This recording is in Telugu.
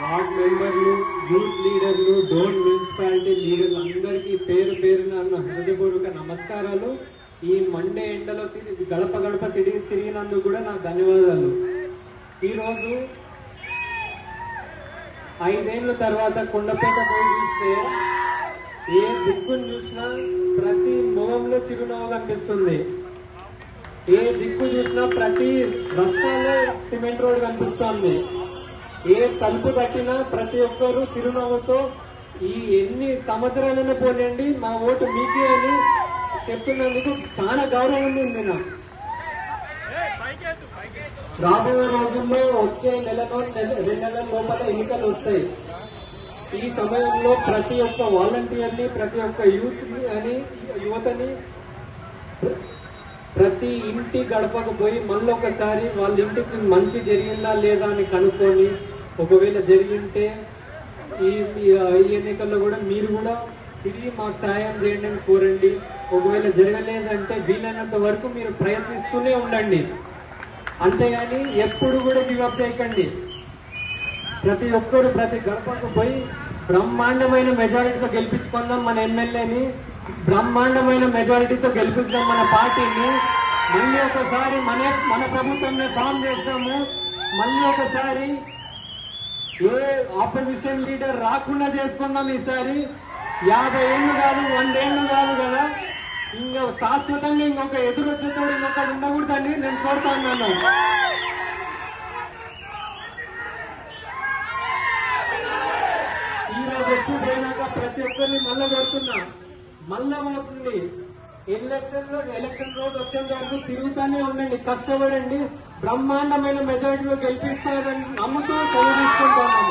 వార్డ్ యూత్ లీడర్లు డోన్ మున్సిపాలిటీ లీడర్లు అందరికీ పేరు పేరున నా హృదయపూర్వక నమస్కారాలు. ఈ మండే ఎండలో తిరిగి గడప గడప తిరిగి తిరిగినందుకు కూడా నా ధన్యవాదాలు. ఈరోజు ఐదేళ్ళ తర్వాత కొండపేట పోయి చూస్తే ఏ దిక్కును చూసినా ప్రతి ముఖంలో చిరునవ్వు కనిపిస్తుంది. ఏ దిక్కు చూసినా ప్రతి రస్తాలో సిమెంట్ రోడ్ కనిపిస్తుంది. ఏ తలుపు కట్టినా ప్రతి ఒక్కరు చిరునవ్వుతో ఈ ఎన్ని సంవత్సరాలైనా పోలేండి మా ఓటు మీకే అని చెప్తున్నందుకు చాలా గౌరవం ఉంది నాకు రాబోయే రోజుల్లో వచ్చే నెలలో నెల రెండు నెలల లోపల ఎన్నికలు వస్తాయి. ఈ సమయంలో ప్రతి ఒక్క వాలంటీర్ని ప్రతి ఒక్క యూత్ అని యువతని ప్రతి ఇంటి గడపకు పోయి మళ్ళీ ఒకసారి వాళ్ళ ఇంటికి మంచి జరిగిందా లేదా అని కనుక్కొని ఒకవేళ జరిగింటే ఈ ఎన్నికల్లో కూడా మీరు కూడా తిరిగి మాకు సాయం చేయండి అని కోరండి. ఒకవేళ జరగలేదంటే వీలైనంత వరకు మీరు ప్రయత్నిస్తూనే ఉండండి. అంతేగాని ఎప్పుడు కూడా గివప్ చేయకండి. ప్రతి ఒక్కరు ప్రతి గడపకు పోయి బ్రహ్మాండమైన మెజారిటీతో గెలిపించుకుందాం మన ఎమ్మెల్యేని బ్రహ్మాండమైన మెజారిటీతో గెలిపిద్దాం మన పార్టీని. మళ్ళీ ఒకసారి మన మన ప్రభుత్వంలో ఫామ్ చేస్తాము. మళ్ళీ ఒకసారి ఏ ఆపోజిషన్ లీడర్ రాకుండా చేసుకుందాం ఈసారి. యాభై ఏళ్ళు కాదు వందేళ్ళు కాదు కదా? ఇంకా శాశ్వతంగా ఇంకొక ఎదురు వచ్చేటోడు ఇంకొకటి ఉండకూడదండి నేను కోరుతాను ఉన్నాను. ఈ రోజు వచ్చి పోయినాక ప్రతి ఒక్కరిని మళ్ళా కోరుతున్నా. మళ్ళా పోతుంది ఎలక్షన్లో ఎలక్షన్ రోజు వచ్చేంత వరకు తిరుగుతానే ఉండండి కష్టపడండి. బ్రహ్మాండమైన మెజారిటీలో గెలిపిస్తారని నమ్ముతూ తెలియజేసుకుంటాను